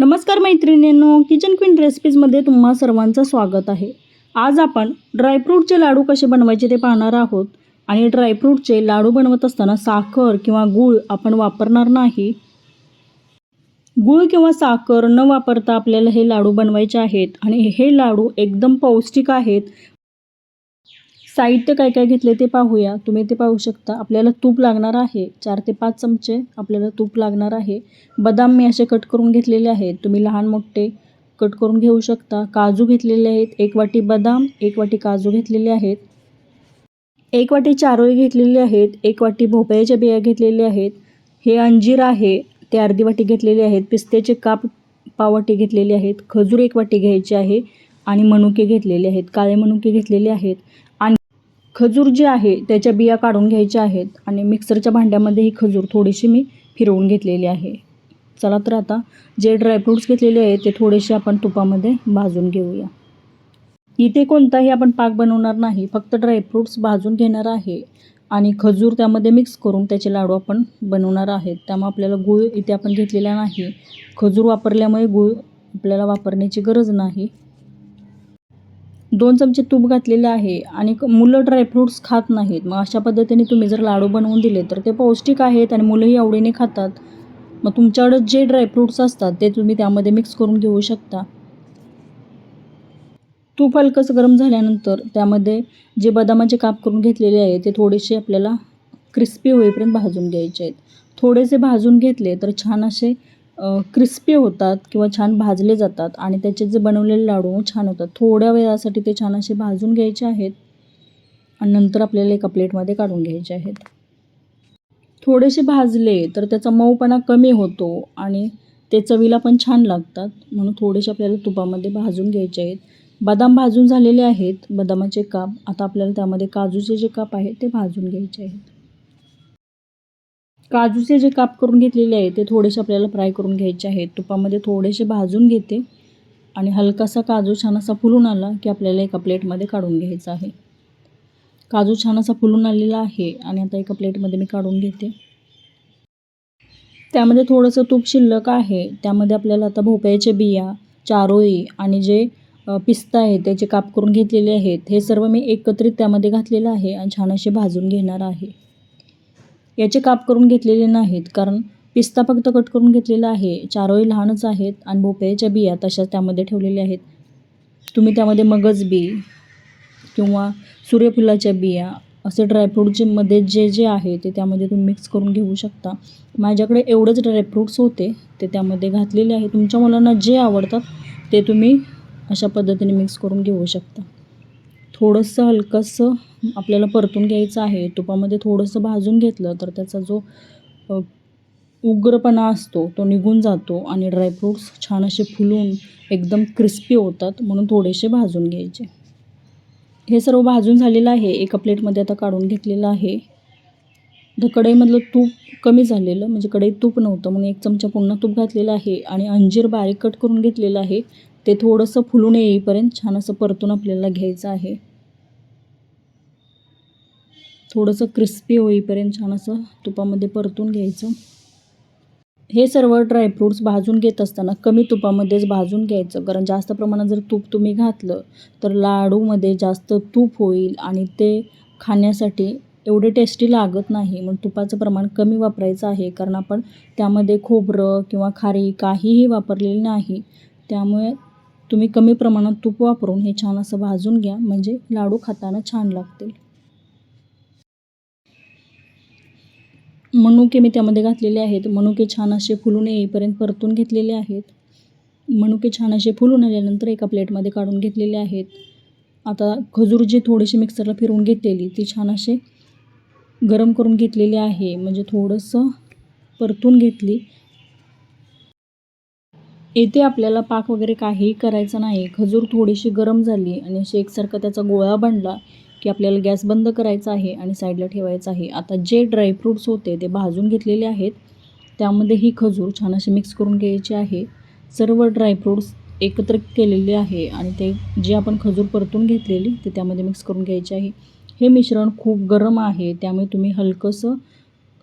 नमस्कार मैत्रिणींनो kitchen queen रेसिपीजमध्ये तुम्हा सर्वांचं स्वागत आहे. आज आपण ड्रायफ्रूटचे लाडू कसे बनवायचे ते पाहणार आहोत. आणि ड्रायफ्रूटचे लाडू बनवत असताना साखर किंवा गूळ आपण वापरणार नाही. गूळ किंवा साखर न वापरता आपल्याला हे लाडू बनवायचे आहेत. आणि हे लाडू एकदम पौष्टिक आहेत. साहित्य काय काय घेतले ते पाहूया. तुम्ही ते पाहू शकता. आपल्याला तूप लागणार आहे. चार ते पाच चमचे आपल्याला तूप लागणार आहे. बदाम मी असे कट करून घेतलेले आहेत. तुम्ही लहान मोठे कट करून घेऊ शकता. काजू घेतलेले आहेत. एक वाटी बदाम एक वाटी काजू घेतलेले आहेत. एक वाटी चारोळी घेतलेली आहेत. एक वाटी भोपळ्याच्या बिया घेतलेल्या आहेत. हे अंजीर आहे. ते अर्धी वाटी घेतलेले आहेत. पिस्त्याचे काप पाववाटी घेतलेले आहेत. खजूर एक वाटी घ्यायचे आहे आणि मनुके घेतलेले आहेत. काळे मनुके घेतलेले आहेत. खजूर जे आहे त्याच्या बिया काढून घ्यायच्या आहेत आणि मिक्सरच्या भांड्यामध्ये ही खजूर थोडीशी मी फिरवून घेतलेली आहे. चला तर आता जे ड्रायफ्रूट्स घेतलेले आहेत ते थोडेसे आपण तुपामध्ये भाजून घेऊया. इथे कोणताही आपण पाक बनवणार नाही फक्त ड्रायफ्रूट्स भाजून घेणार आहे आणि खजूर त्यामध्ये मिक्स करून त्याचे लाडू आपण बनवणार आहेत. त्यामुळे आपल्याला गूळ इथे आपण घेतलेला नाही. खजूर वापरल्यामुळे गूळ आपल्याला वापरण्याची गरज नाही. दोन चमचे तूप घातलेले आहे आणि मुलं ड्रायफ्रूट्स खात नाहीत. मग अशा पद्धतीने तुम्ही जर लाडू बनवून दिले तर ते पौष्टिक आहेत आणि मुलंही आवडीने खातात. मग तुमच्याकडं जे ड्रायफ्रूट्स असतात ते तुम्ही त्यामध्ये मिक्स करून घेऊ शकता. तूप हलकंसं गरम झाल्यानंतर त्यामध्ये जे बदामाचे काप करून घेतलेले आहे ते थोडेसे आपल्याला क्रिस्पी होईपर्यंत भाजून घ्यायचे आहेत. थोडेसे भाजून घेतले तर छान असे क्रिस्पी होतात किंवा छान भाजले जातात आणि त्याचे जे बनवलेले लाडू छान होतात. थोड्या वेळासाठी ते छान असे भाजून घ्यायचे आहेत आणि नंतर आपल्याला एका प्लेटमध्ये काढून घ्यायचे आहेत. थोडेसे भाजले तर त्याचा मऊपणा कमी होतो आणि ते चवीला पण छान लागतात. म्हणून थोडेसे आपल्याला तुपामध्ये भाजून घ्यायचे आहेत. बदाम भाजून झालेले आहेत. बदामाचे काप. आता आपल्याला त्यामध्ये काजूचे जे काप आहेत ते भाजून घ्यायचे आहेत. काजूचे जे काप करून घेतलेले आहे ते थोडेसे आपल्याला फ्राय करून घ्यायचे आहेत. तुपामध्ये थोडेसे भाजून घेते आणि हलकासा काजू छान असा फुलून आला की आपल्याला एका प्लेटमध्ये काढून घ्यायचा आहे. काजू छान असा फुलून आलेला आहे आणि आता एका प्लेटमध्ये मी काढून घेते. त्यामध्ये थोडंसं तूप शिल्लक आहे. त्यामध्ये आपल्याला आता भोपळ्याच्या बिया चारोळी आणि जे पिस्ता आहे त्याचे काप करून घेतलेले आहेत हे सर्व मी एकत्रित त्यामध्ये घातलेलं आहे आणि छान असे भाजून घेणार आहे. याचे काप करून घेतलेले नाहीत कारण पिस्ता फक्त कट करून घेतलेला आहे. चारोळी लहानच आहेत आणि भोपळ्याच्या बिया तशाच त्यामध्ये ठेवलेल्या आहेत. तुम्ही त्यामध्ये मगज बी किंवा सूर्यफुलाच्या बिया असे ड्रायफ्रूटचे मध्ये जे जे आहे ते त्यामध्ये तुम्ही मिक्स करून घेऊ शकता. माझ्याकडे एवढंच ड्रायफ्रूट्स होते ते त्यामध्ये घातलेले आहे तुमच्या मुलांना जे आवडतात ते तुम्ही अशा पद्धतीने मिक्स करून घेऊ शकता. थोडंसं हलकंसं आपल्याला परतून घ्यायचं आहे. तुपामध्ये थोडंसं भाजून घेतलं तर त्याचा जो उग्रपणा असतो तो निघून जातो आणि ड्रायफ्रूट्स छान असे फुलून एकदम क्रिस्पी होतात म्हणून थोडेसे भाजून घ्यायचे. हे सर्व भाजून झालेलं आहे. एका प्लेटमध्ये आता काढून घेतलेलं आहे. तर कढईमधलं तूप कमी झालेलं म्हणजे कढईत तूप नव्हतं म्हणून एक चमचा पुन्हा तूप घातलेलं आहे आणि अंजीर बारीक कट करून घेतलेलं आहे. ते थोडंसं फुलून येईपर्यंत छान असं परतून आपल्याला घ्यायचं आहे. थोडंसं क्रिस्पी होईपर्यंत छान असं तुपामध्ये परतून घ्यायचं. हे सर्व ड्रायफ्रूट्स भाजून घेत असताना कमी तुपामध्येच भाजून घ्यायचं. कारण जास्त प्रमाणात जर तूप तुम्ही घातलं तर लाडूमध्ये जास्त तूप होईल आणि ते खाण्यासाठी एवढे टेस्टी लागत नाही. मग तुपाचं प्रमाण कमी वापरायचं आहे. कारण आपण त्यामध्ये खोबरं किंवा खारी काहीही वापरलेली नाही. त्यामुळे तुम्ही कमी प्रमाणात तूप वापरून हे छान असं भाजून घ्या. म्हणजे लाडू खाताना छान लागतील. मनुके मी त्यामध्ये घातलेले आहेत. मनुके छान असे फुलून येईपर्यंत परतून घेतलेले आहेत. मनुके छान असे फुलून आल्यानंतर एका प्लेटमध्ये काढून घेतलेले आहेत. आता खजूर जी थोडीशी मिक्सरला फिरवून घेतलेली ती छान असे गरम करून घेतलेली आहे. म्हणजे थोडंसं परतून घेतली. येथे आपल्याला पाक वगैरे काहीही करायचं नाही. खजूर थोडीशी गरम झाली आणि अशी एकसारखा त्याचा गोळा बनला. की आपल्याला गॅस बंद करायचा आहे आणि साईडला ठेवायचं आहे. आता जे ड्रायफ्रूट्स होते ते भाजून घेतलेले आहेत. त्यामध्ये ही खजूर छान असे मिक्स करून घ्यायची आहे. सर्व ड्रायफ्रूट्स एकत्र केलेले आहे आणि ते जे आपण खजूर परतून घेतलेली ते त्यामध्ये मिक्स करून घ्यायचे आहे. हे मिश्रण खूप गरम आहे. त्यामुळे तुम्ही हलकंसं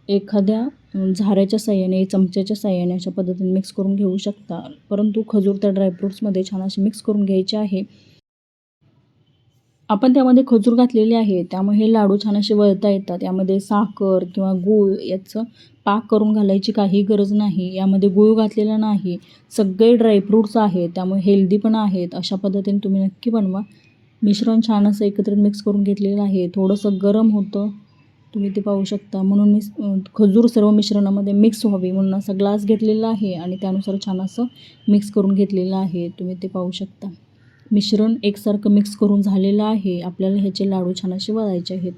एखाद्या झाऱ्याच्या साह्याने चमच्याच्या साह्याने अशा पद्धतीने मिक्स करून घेऊ शकता. परंतु खजूर त्या ड्रायफ्रूट्समध्ये छान असे मिक्स करून घ्यायचे आहे. आपण त्यामध्ये खजूर घातलेले आहे त्यामुळे हे लाडू छान असे वळता येतात. यामध्ये साखर किंवा गूळ याचं पाक करून घालायची काही गरज नाही. यामध्ये गूळ घातलेला नाही. सगळे ड्रायफ्रूट्स आहेत त्यामुळे हेल्दी पण आहेत. अशा पद्धतीने तुम्ही नक्की बनवा. मिश्रण छान असं एकत्रित मिक्स करून घेतलेलं आहे. थोडंसं गरम होतं तुम्ही ते पाहू शकता. म्हणून मी खजूर सर्व मिश्रणामध्ये मिक्स व्हावी म्हणून असा ग्लास घेतलेला आहे आणि त्यानुसार छान असं मिक्स करून घेतलेलं आहे. तुम्ही ते पाहू शकता. मिश्रण एकसारखं मिक्स करून झालेलं आहे. आपल्याला ह्याचे लाडू छान असे वळायचे आहेत.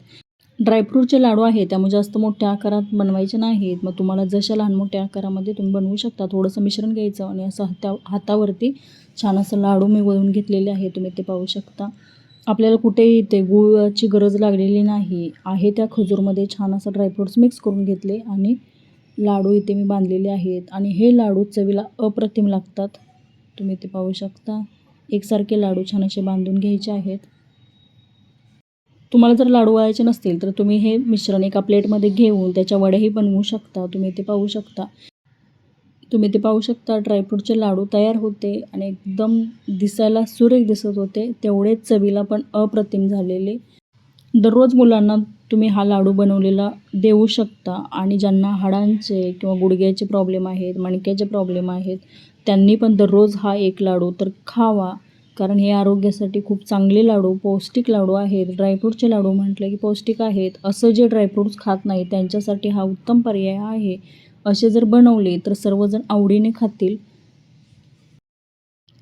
ड्रायफ्रूटचे लाडू आहे त्यामुळे जास्त मोठ्या आकारात बनवायचे नाहीत. मग तुम्हाला जशा लहान मोठ्या आकारामध्ये तुम्ही बनवू शकता. थोडंसं मिश्रण घ्यायचं आणि असं हाता हातावरती छान असं लाडू मी वळून घेतलेले आहे तुम्ही ते पाहू शकता. आपल्याला कुठेही ते गुळाची गरज लागलेली नाही. आहे त्या खजूरमध्ये छान असं ड्रायफ्रूट्स मिक्स करून घेतले आणि लाडू इथे मी बांधलेले आहेत. आणि हे लाडू चवीला अप्रतिम लागतात. तुम्ही ते पाहू शकता. एकसारखे लाडू छान असे बांधून घ्यायचे आहेत. तुम्हाला जर लाडू वळायचे नसतील तर तुम्ही हे मिश्रण एका प्लेटमध्ये घेऊन त्याच्या वड्याही बनवू शकता. तुम्ही ते पाहू शकता. तुम्ही ते पाहू शकता ड्रायफ्रूटचे लाडू तयार होते आणि एकदम दिसायला सुरेख दिसत होते. तेवढेच चवीला पण अप्रतिम झालेले. दररोज मुलांना तुम्ही हा लाडू बनवलेला देऊ शकता. आणि ज्यांना हाडांचे किंवा गुडघ्याचे प्रॉब्लेम आहेत मणक्याचे प्रॉब्लेम आहेत त्यांनी पण दररोज हा एक लाडू तर खावा. कारण हे आरोग्यासाठी खूप चांगले लाडू पौष्टिक लाडू आहेत. ड्रायफ्रूटचे लाडू म्हटलं की पौष्टिक आहेत. असं जे ड्रायफ्रूट्स खात नाही त्यांच्यासाठी हा उत्तम पर्याय आहे. असे जर बनवले तर सर्वजण आवडीने खातील.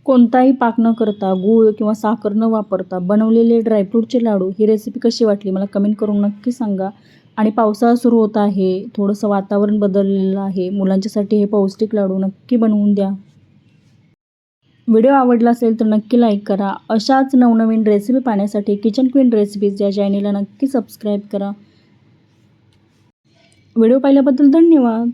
कोणताही पाक न करता गूळ किंवा साखर न वापरता बनवलेले ड्रायफ्रूटचे लाडू ही रेसिपी कशी वाटली मला कमेंट करून नक्की सांगा. आणि पावसाळा सुरू होत आहे थोडंसं वातावरण बदललेलं आहे. मुलांच्यासाठी हे पौष्टिक लाडू नक्की बनवून द्या. व्हिडिओ आवडला असेल तर नक्की लाईक करा. अशाच नवनवीन रेसिपी पाहण्यासाठी किचन क्वीन रेसिपीज या चॅनेलला नक्की सबस्क्राईब करा. व्हिडिओ पाहिल्याबद्दल धन्यवाद.